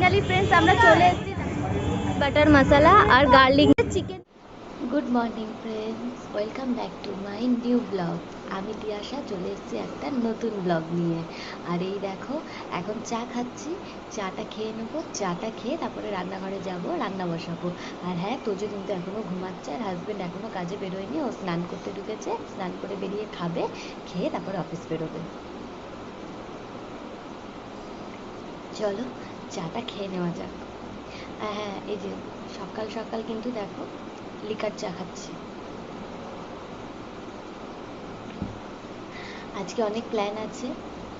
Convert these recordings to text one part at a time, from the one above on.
Finally friends আমরা চলে এসেছি butter masala R garlic chicken good morning friends welcome back to my new blog আমি তিয়াশা চলে এসেছি একটা নতুন ব্লগ নিয়ে। আর এই দেখো, এখন চা খাচ্ছি। চাটা খেয়ে নেব, চাটা খেয়ে তারপরে রান্নাঘরে যাব, রান্না বসাবো। আর হ্যাঁ তোজো কিন্তু এখনও ঘুমাচ্ছে আর হাজব্যান্ড এখনও কাজে বেরোয়নি। ও স্নান করতে ঢুকেছে, স্নান করে বেরিয়ে খাবে, খেয়ে তারপরে অফিস বেরোবে। চলো চাটা খেয়ে নেওয়া যাক। হ্যাঁ এই যে সকাল সকাল কিন্তু দেখো লিকার চা খাচ্ছি। আজকে অনেক প্ল্যান আছে,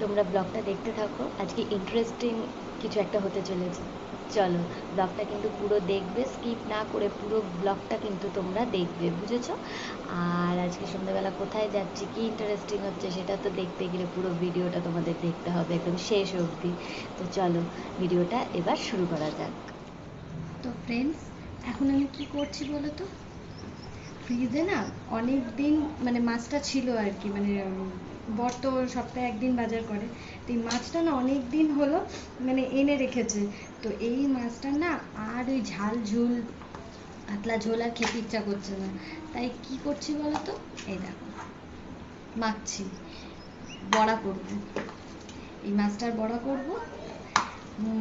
তোমরা ব্লগটা দেখতে থাকো। আজকে ইন্টারেস্টিং কিছু একটা হতে চলেছে। চলো ব্লগটা কিন্তু পুরো দেখবে স্কিপ না করে পুরো ব্লগটা কিন্তু তোমরা দেখবে, বুঝেছ? আর আজকে সন্ধ্যাবেলা কোথায় যাচ্ছি, কি ইন্টারেস্টিং হচ্ছে সেটা তো দেখতে গেলে পুরো ভিডিওটা তোমাদের দেখতে হবে একদম শেষ অবধি। তো চলো ভিডিওটা এবার শুরু করা যাক। তো ফ্রেন্ডস এখন আমি কি করছি বলো তো? ফ্রিজে না অনেক দিন মানে মাছটা ছিল আর কি মানে বর তো সপ্তাহে একদিন বাজার করে। তো এই মাছটা না অনেক দিন হলো মানে এনে রেখেছে। তো এই মাছটা না আর ওই ঝাল ঝুল, পাতলা ঝোল আর খেতে ইচ্ছা করছে না। তাই কি করছি বলো তো এই দেখো, মাখছি, বড়া করব। এই মাছটার বড়া করব,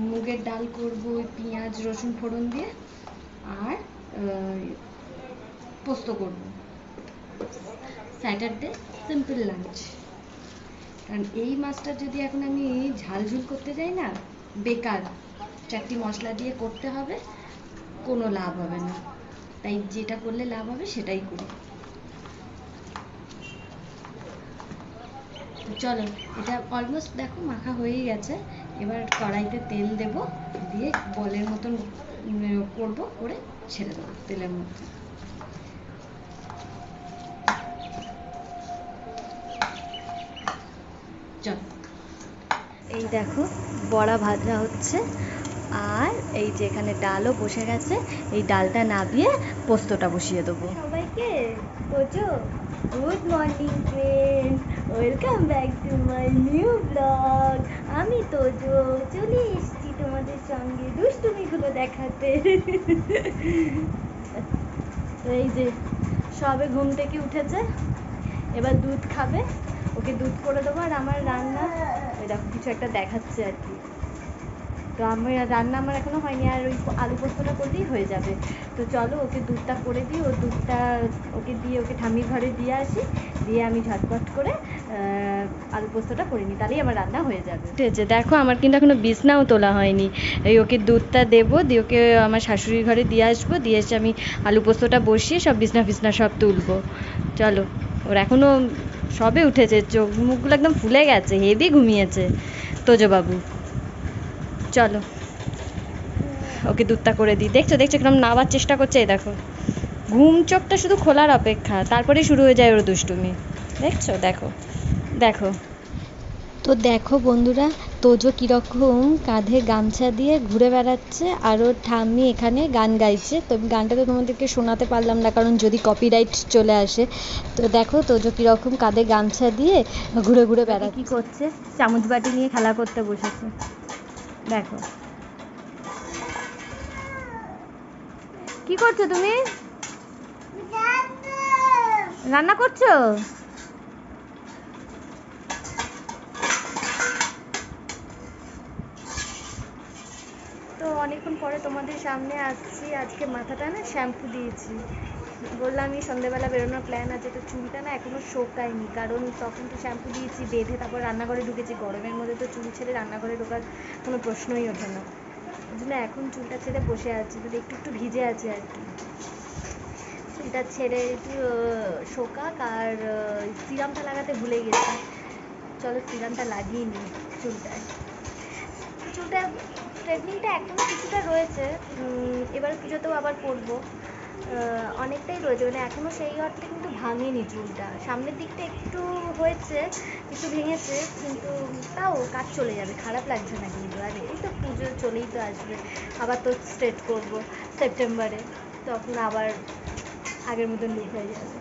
মুগের ডাল করব পেঁয়াজ, রসুন ফোড়ন দিয়ে, আর পোস্ত করব। Saturday, simple lunch. কারণ এই মাছটা যদি এখন আমি ঝাল ঝুল করতে যাই না, বেকার, চারটি মশলা দিয়ে করতে হবে, কোনো লাভ হবে না। তাই যেটা করলে লাভ হবে সেটাই করি। চলো, এটা অলমোস্ট দেখো মাখা হয়েই গেছে। এবার কড়াইতে তেল দেব, দিয়ে বলের মতন করব, করে ছেড়ে দেবো তেলের মধ্যে। চল। এই দেখো বড়া ভাজা হচ্ছে। আর এই যে এখানে ডালও বসে গেছে এই ডালটা নাবিয়ে পোস্তটা বসিয়ে দেবো। সবাইকে Tojo good morning friend welcome back to my new blog. আমি তোজো চলে এসেছি তোমাদের সঙ্গে দুষ্টুমিগুলো দেখাতে। এই যে সবে ঘুম থেকে উঠেছে এবার দুধ খাবে। ওকে দুধ করে দেবো আর আমার রান্না ওই দেখো, কিছু একটা দেখাচ্ছে আর কি। তো আমার রান্না আমার এখনও হয়নি, আর ওই আলু পোস্তটা করলেই হয়ে যাবে। তো চলো, ওকে দুধটা করে দিই, ও দুধটা ওকে দিয়ে, ওকে ঠাম্মির ঘরে দিয়ে আসি, দিয়ে আমি ঝটপট করে আলু পোস্তটা করে নিই, তাহলেই আমার রান্না হয়ে যাবে। ঠিক আছে দেখো, আমার কিন্তু এখনও বিছনাও তোলা হয়নি। এই ওকে দুধটা দেবো, দিয়ে ওকে আমার শাশুড়ির ঘরে দিয়ে আসব, দিয়ে এসে আমি আলু পোস্তটা বসিয়ে সব বিছনা ফিছনা সব তুলবো। চলো। ওর এখনও সবে উঠেছে, চোখ, মুখগুলো একদম ফুলে গেছে হেভি ঘুমিয়েছে তোজবাবু। চলো, ওকে দুধটা করে দিই। দেখছ দেখছ কিরম নাবার চেষ্টা করছে, এই দেখো। ঘুম চোখটা শুধু খোলার অপেক্ষা, তারপরেই শুরু হয়ে যায় ওর দুষ্টুমি। দেখছ, দেখো দেখো। তো দেখো বন্ধুরা তোজো কীরকম কাঁধে গামছা দিয়ে ঘুরে বেড়াচ্ছে আর ওর ঠাম্মি এখানে গান গাইছে। তো গানটা তো তোমাদেরকে শোনাতে পারলাম না কারণ যদি কপিরাইট চলে আসে তো দেখো তোজো কীরকম কাঁধে গামছা দিয়ে ঘুরে ঘুরে বেড়া কী করছে? চামচ বাটি নিয়ে খেলা করতে বসেছে। দেখো। কি করছ তুমি? রান্না করছ তো পরে তোমাদের সামনে আসছি। আজকে মাথাটা না শ্যাম্পু দিয়েছি। বললাম আমি সন্ধ্যেবেলা বেরোনোর প্ল্যান আছে, তো চুলটা না এখনও শোকায়নি। কারণ তখন তো শ্যাম্পু দিয়েছি, বেঁধে তারপর রান্নাঘরে ঢুকেছি। গরমের মধ্যে তো চুল ছেড়ে রান্নাঘরে ঢোকার কোনো প্রশ্নই ওঠে না। ওই জন্য এখন চুলটা ছেড়ে বসে আছি, যদি একটু একটু ভিজে আছে আর কি। চুলটা ছেড়ে একটু শোকাক আর সিরামটা লাগাতে ভুলে গেছি। চলো, সিরামটা লাগিয়ে নিই চুলটায়। চুলটা স্ট্রেটনিংটা এখনও কিছুটা রয়েছে। এবার পুজোতেও আবার করব অনেকটাই রয়েছে। মানে এখনও সেই অর্থে কিন্তু ভাঙেনি চুলটা। সামনের দিকটা একটু হয়েছে, একটু ভেঙেছে, কিন্তু তাও কাজ চলে যাবে। খারাপ লাগছে না কিন্তু। আর এই তো পুজো চলেই তো আসবে। আবার তো স্ট্রেট করব সেপ্টেম্বরে। তখন আবার আগের মতন লুক হয়ে যাবে।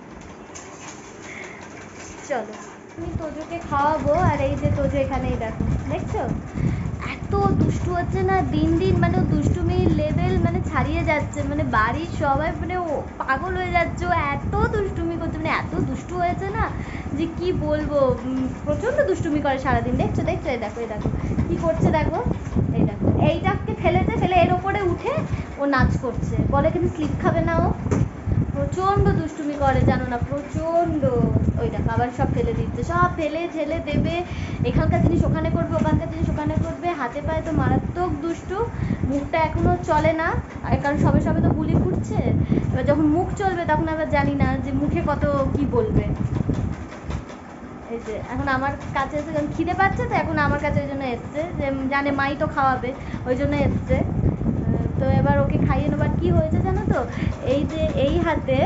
চলো। আমি তোজোকে খাওয়াবো। আর এই যে তোজো এখানেই দেখো। দেখছ? এত দুষ্টু হচ্ছে না, দিন দিন মানে দুষ্টুমির লেভেল মানে ছাড়িয়ে যাচ্ছে মানে বাড়ির সবাই মানে ও পাগল হয়ে যাচ্ছে, ও এত দুষ্টুমি করছে মানে এত দুষ্টু হয়েছে না যে কি বলব প্রচণ্ড দুষ্টুমি করে সারাদিন, দেখছ দেখছ, এই দেখো এই দেখো, কি করছে দেখো, এই দেখো এইটাকে ফেলেছে, ফেলে এর ওপরে উঠে ও নাচ করছে, বলে কিন্তু স্লিপ খাবে না ও। প্রচণ্ড দুষ্টুমি করে, জানো না? প্রচণ্ড। ওই দেখো আবার সব ফেলে দিচ্ছে, সব ফেলে ঠেলে দেবে। এখানকার জিনিস ওখানে করবে, ওখানকার জিনিস ওখানে করবে। হাতে পায়ে তো মারাত্মক দুষ্টু, মুখটা এখনও চলে না। কারণ সবে সবে তো বুলি ফুটছে। এবার যখন মুখ চলবে, তখন আবার জানি না যে মুখে কত কি বলবে। এই যে, এখন আমার কাছে এসে খিদে পাচ্ছে, তো এখন আমার কাছে ওই জন্য এসছে। যে জানে মাই তো খাওয়াবে, ওই জন্য এসছে। তো এবার ওকে খাইয়ে নেবার কি হয়েছে জানো তো? এই যে এই হাতে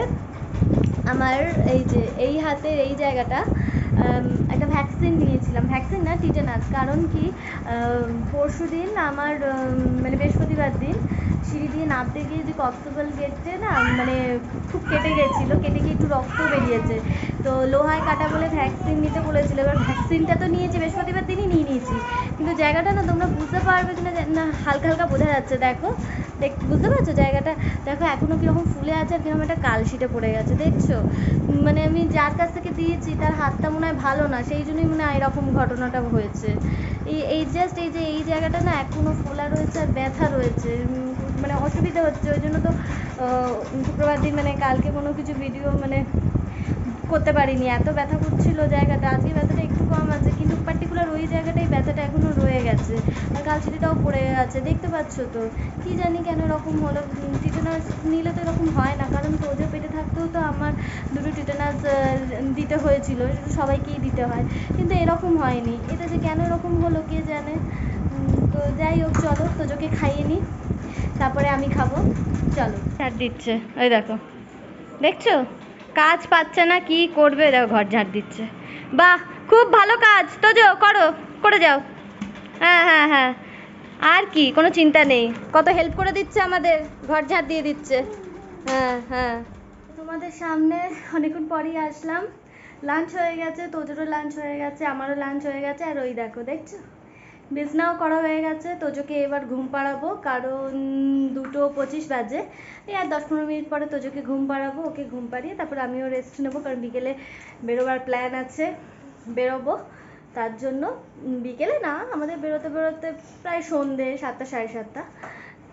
আমার এই যে এই হাতের এই জায়গাটা একটা ভ্যাকসিন নিয়েছিলাম। ভ্যাকসিন না টিটেনাস কারণ কি পরশু দিন আমার মানে বৃহস্পতিবার দিন সিঁড়ি দিয়ে নামতে গিয়ে যে কনস্টেবল গেটে না মানে খুব কেটে গেছিল, কেটে গিয়ে একটু রক্ত বেরিয়েছে। তো লোহায় কাটা বলে ভ্যাকসিন নিতে বলেছিল। এবার ভ্যাকসিনটা তো নিয়েছি, বৃহস্পতিবার দিনই নিয়ে নিয়েছি। কিন্তু জায়গাটা না, তোমরা বুঝতে পারবে কিনা না, হালকা হালকা বোঝা যাচ্ছে, দেখো। দেখ, বুঝতে পারছ জায়গাটা? দেখো, এখনও কীরকম ফুলে আছে আর কীরকম একটা কালশিটে পড়ে গেছে, দেখছ? মানে আমি যার কাছ থেকে দিয়েছি, তার হাতটা মনে হয় ভালো না, সেই জন্যই মনে এরকম ঘটনাটা হয়েছে। এই এই জাস্ট এই যে, এই জায়গাটা না এখনও ফোলা রয়েছে আর ব্যথা রয়েছে। মানে অসুবিধা হচ্ছে, ওই জন্য তো শুক্রবার দিন মানে কালকে কোনো কিছু ভিডিও মানে করতে পারিনি। এত ব্যথা করছিল জায়গাটা, আজকে ব্যথাটা একটু কম আছে কিন্তু পার্টিকুলার ওই জায়গাটাই ব্যথাটা এখনও রয়ে গেছে কালচিটিটাও পড়ে আছে, দেখতে পাচ্ছ তো। কি জানি কেন এরকম হলো টিটেনাস নিলে তো এরকম হয় না, কারণ তোদের পেটে থাকতেও তো আমার দুটো টিটেনাস দিতে হয়েছিল, সবাইকেই দিতে হয়, কিন্তু এরকম হয়নি। এটা যে কেন এরকম হলো কে জানে? তো যাই হোক, চলো, তোজোকে খাইয়ে নিই তারপরে আমি খাব, চলো। ঝাড় দিচ্ছে ওই দেখো। দেখছ? কাজ পাচ্ছে না, কি করবে? দেখো, ঘর ঝাড় দিচ্ছে। বাহ, খুব ভালো কাজ, তোজো, করো, করে যাও। হ্যাঁ হ্যাঁ হ্যাঁ। আর কি, কোনো চিন্তা নেই। কত হেল্প করে দিচ্ছে আমাদের, ঘর ঝাড় দিয়ে দিচ্ছে। হ্যাঁ হ্যাঁ। তোমাদের সামনে অনেকক্ষণ পরেই আসলাম। লাঞ্চ হয়ে গেছে, তোজোরও লাঞ্চ হয়ে গেছে, আমারও লাঞ্চ হয়ে গেছে, আর ওই দেখো, দেখছ? বিছনাও করা হয়ে গেছে, তোজোকে এবার ঘুম পাড়াবো, কারণ দুটো পঁচিশ বাজে। এই আর দশ পনেরো মিনিট পরে তোজোকে ঘুম পাড়াবো, ওকে ঘুম পাড়িয়ে তারপর আমিও রেস্ট নেব, কারণ বিকেলে বেরোবার প্ল্যান আছে। বেরোবো। তার জন্য বিকেলে না, আমাদের বেরোতে বেরোতে প্রায় সন্ধে সাতটা, সাড়ে সাতটা।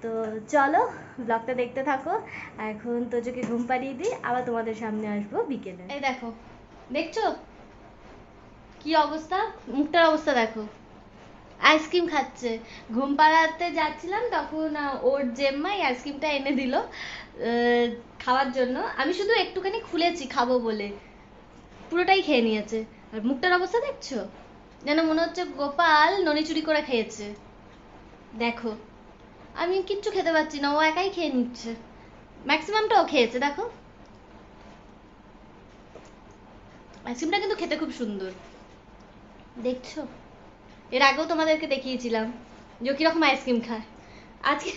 তো চলো ব্লগটা দেখতে থাকো। এখন তোজোকে ঘুম পাড়িয়ে দিই, আবার তোমাদের সামনে আসব বিকেলে। এই দেখো, দেখছ? কি অবস্থা? মুখটার অবস্থা দেখো। আইসক্রিম খাচ্ছে। ঘুম পাড়াতে যাচ্ছিলাম, তখন ওর জেম্মাই আইসক্রিমটা এনে দিল খাওয়ার জন্য। আমি শুধু একটুখানি খুলেছি, খাব বলে। পুরোটাই খেয়ে নিয়েছে। আর মুখটার অবস্থা দেখছ? যেন মনে হচ্ছে গোপাল ননি চুরি করে খেয়েছে। দেখো, আমি কিচ্ছু খেতে পারছি না, ও একাই খেয়ে নিচ্ছে। ম্যাক্সিমামটা ও খেয়েছে, দেখো। আইসক্রিমটা কিন্তু খেতে খুব সুন্দর। দেখছ? এর আগেও তোমাদেরকে দেখিয়েছিলাম যে কীরকম আইসক্রিম খায়। আজকে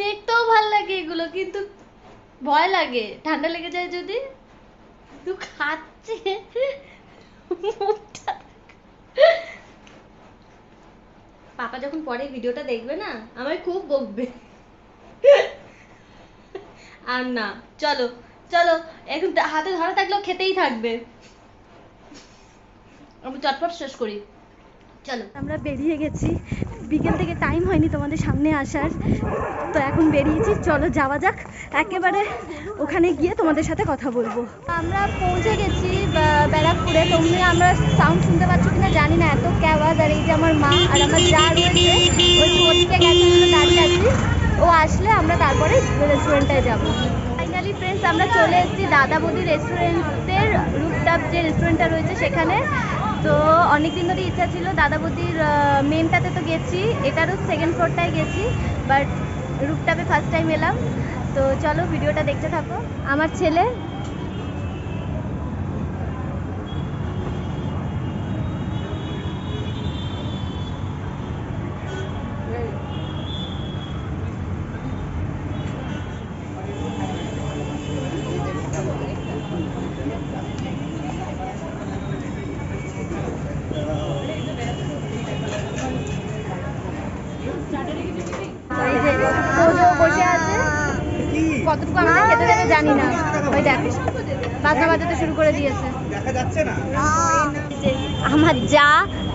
দেখতেও ভালো লাগে এগুলো, কিন্তু ভয় লাগে, ঠান্ডা লেগে যায় যদি? খাচ্ছে। পাপা যখন পরে ভিডিওটা দেখবে না, আমায় খুব বকবে। আর না, চলো চলো, এখন হাতে ধরা থাকলেও খেতেই থাকবে। আমি চটপট শেষ করি। চলো। আমরা বেরিয়ে গেছি। বিকেল থেকে টাইম হয়নি তোমাদের সামনে আসার। তো এখন বেরিয়েছি। চলো যাওয়া যাক। একেবারে ওখানে গিয়ে তোমাদের সাথে কথা বলব। আমরা পৌঁছে গেছি ব্যারাকপুরে। তোমরা, আমরা সাউন্ড শুনতে পাচ্ছ কিনা জানি না। এত আওয়াজ। আর এই যে আমার মা আর আমার যা রয়েছে, ওই ওদিকে গেছে দাঁড়িয়ে আছি। ও আসলে আমরা তারপরে রেস্টুরেন্টে যাব। ফাইনালি ফ্রেন্ডস আমরা চলে এসেছি দাদা বৌদি রেস্টুরেন্টের রুপটাপ যে রেস্টুরেন্টটা রয়েছে সেখানে। তো অনেক দিন ধরে ইচ্ছা ছিল, দাদা বৌদির মেনটাতে তো গেছি, এটারও সেকেন্ড ফ্লোরটায় গেছি বাট রুপটাপে ফার্স্ট টাইম এলাম। তো চলো ভিডিওটা দেখতে থাকো। আমার ছেলে দেখ বাজনা বাজাতে শুরু করে দিয়েছে। দেখা যাচ্ছে না। আমার যা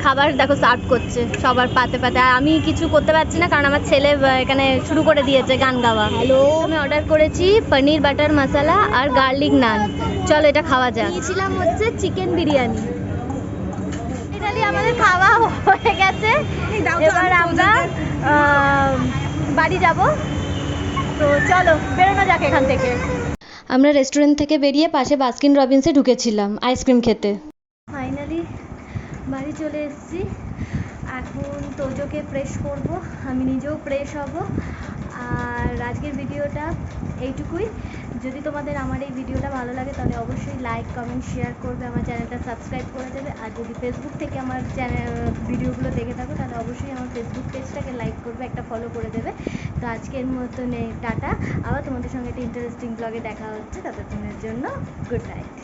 খাবার দেখো সার্ভ করছে সবার পাতে পাতে। আর আমি কিছু করতে পারছি না কারণ আমার ছেলে এখানে শুরু করে দিয়েছে গান গাওয়া। হ্যালো আমি অর্ডার করেছি পনির বাটার মশলা আর গার্লিক নান চলো এটা খাওয়া যাক। নিয়েছিলাম হচ্ছে চিকেন বিরিয়ানি। ফাইনালি আমাদের খাওয়া হয়ে গেছে। এবার আমরা বাড়ি যাব। তো চলো বেরোনো যাক এখান থেকে। আমরা রেস্টুরেন্ট থেকে বেরিয়ে পাশে বাস্কিন রবিন্সে ঢুকেছিলাম আইসক্রিম খেতে। ফাইনালি বাড়ি চলে এসেছি। এখন তোজোকে প্রেস করব, আমি নিজেও প্রেস হব। আর আজকের ভিডিওটা এইটুকুই। যদি তোমাদের আমার এই ভিডিওটা ভালো লাগে, তাহলে অবশ্যই লাইক কমেন্ট শেয়ার করবে, আমার চ্যানেলটা সাবস্ক্রাইব করে দেবে। আর যদি ফেসবুক থেকে আমার চ্যানেল ভিডিওগুলো দেখে থাকো, তাহলে অবশ্যই আমার ফেসবুক পেজটাকে লাইক করবে, একটা ফলো করে দেবে। তো আজকের মতন টাটা। আবার তোমাদের সঙ্গে একটা ইন্টারেস্টিং ব্লগে দেখা হচ্ছে। ততক্ষণের জন্য গুড নাইট